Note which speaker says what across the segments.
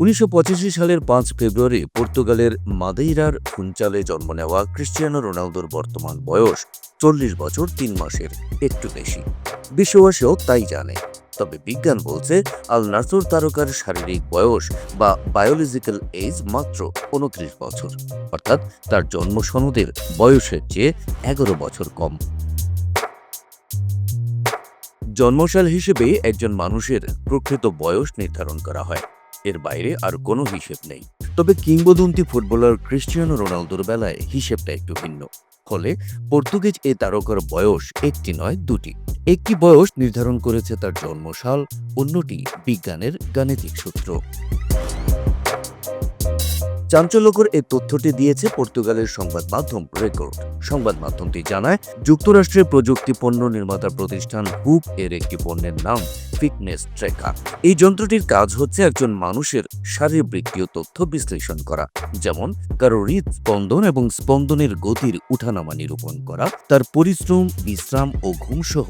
Speaker 1: উনিশশো পঁচাশি সালের পাঁচ ফেব্রুয়ারি পর্তুগালের মাদেইরার ফুঞ্চালে জন্ম নেওয়া ক্রিশ্চিয়ানো রোনালদোর বর্তমান বয়স চল্লিশ বছর তিন মাসের একটু বেশি। বিশ্ববাসীও তাই জানে। তবে বিজ্ঞান বলছে, আল নাসুর তারকার শারীরিক বয়স বা বায়োলজিক্যাল এজ মাত্র উনত্রিশ বছর। অর্থাৎ তার জন্ম সনদের বয়সের চেয়ে এগারো বছর কম। জন্মসাল হিসেবে একজন মানুষের প্রকৃত বয়স নির্ধারণ করা হয়। এর বাইরে আর কোনো হিসেব নেই। তবে কিংবদন্তি ফুটবলার ক্রিশ্চিয়ানো রোনালদোর বেলায় হিসেবটা একটু ভিন্ন। ফলে পর্তুগিজ এই তারকার বয়স একটি নয়, দুটি। একটি বয়স নির্ধারণ করেছে তার জন্মশাল অন্যটি বিজ্ঞানের গাণিতিক সূত্র। চাঞ্চল্যকর এই তথ্যটি দিয়েছে পর্তুগালের সংবাদ মাধ্যম রেকর্ড সংবাদ মাধ্যমটি জানায়, যুক্তরাষ্ট্রের প্রযুক্তি পণ্য নির্মাতা প্রতিষ্ঠান হুপ এর একটি পণ্যের নাম ফিটনেস ট্রেকার এই যন্ত্রটির কাজ হচ্ছে একজন মানুষের শারীরবৃত্তীয় তথ্য বিশ্লেষণ করা, যেমন কারও হৃদ স্পন্দন এবং স্পন্দনের গতির উঠানামা নিরূপণ করা, তার পরিশ্রম, বিশ্রাম ও ঘুমসহ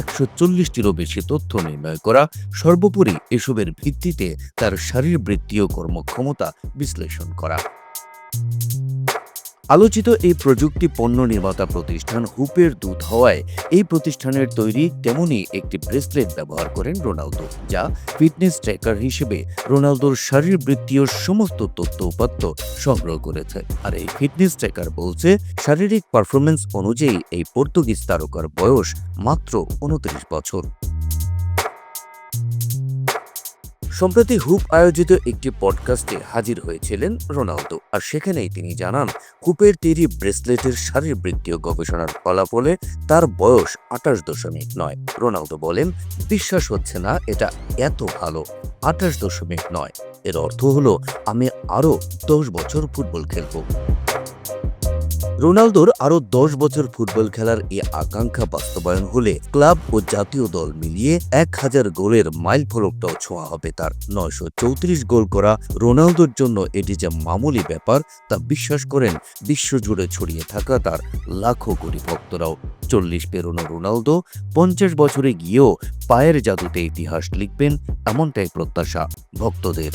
Speaker 1: একশো চল্লিশটিরও বেশি তথ্য নির্ণয় করা, সর্বোপরি এসবের ভিত্তিতে তার শারীরবৃত্তীয় কর্মক্ষমতা বিশ্লেষণ করা। আলোচিত এই প্রযুক্তি পণ্য নির্মাতা প্রতিষ্ঠান হুপের দূত হওয়ায় এই প্রতিষ্ঠানের তৈরি তেমনই একটি ব্রেসলেট ব্যবহার করেন রোনালদো, যা ফিটনেস ট্র্যাকার হিসেবে রোনালদোর শারীরবৃত্তীয় সমস্ত তথ্য উপাত্ত সংগ্রহ করেছে। আর এই ফিটনেস ট্র্যাকার বলছে, শারীরিক পারফরমেন্স অনুযায়ী এই পর্তুগিজ তারকার বয়স মাত্র উনত্রিশ বছর। সম্প্রতি হুপ আয়োজিত একটি পডকাস্টে হাজির হয়েছিলেন রোনালদো। আর সেখানেই তিনি জানান, হুপের তৈরি ব্রেসলেটের শারীরবৃত্তীয় গবেষণার ফলাফলে তার বয়স আঠাশ দশমিক নয়। রোনালদো বলেন, বিশ্বাস হচ্ছে না, এটা এত ভালো, আঠাশ দশমিক নয়। এর অর্থ হলো, আমি আরও দশ বছর ফুটবল খেলব। রোনালদোর আরও দশ বছর ফুটবল খেলার এই আকাঙ্ক্ষা বাস্তবায়ন হলে ক্লাব ও জাতীয় দল মিলিয়ে এক হাজার গোলের মাইল ফলকটাও ছোঁয়া হবে তার। নয়শো চৌত্রিশ গোল করা রোনালদোর জন্য এটি যে মামুলি ব্যাপার, তা বিশ্বাস করেন বিশ্বজুড়ে ছড়িয়ে থাকা তার লাখো কোটি ভক্তরাও। চল্লিশ পেরোনো রোনালদো পঞ্চাশ বছরে গিয়েও পায়ের জাদুতে ইতিহাস লিখবেন এমনটাই প্রত্যাশা ভক্তদের।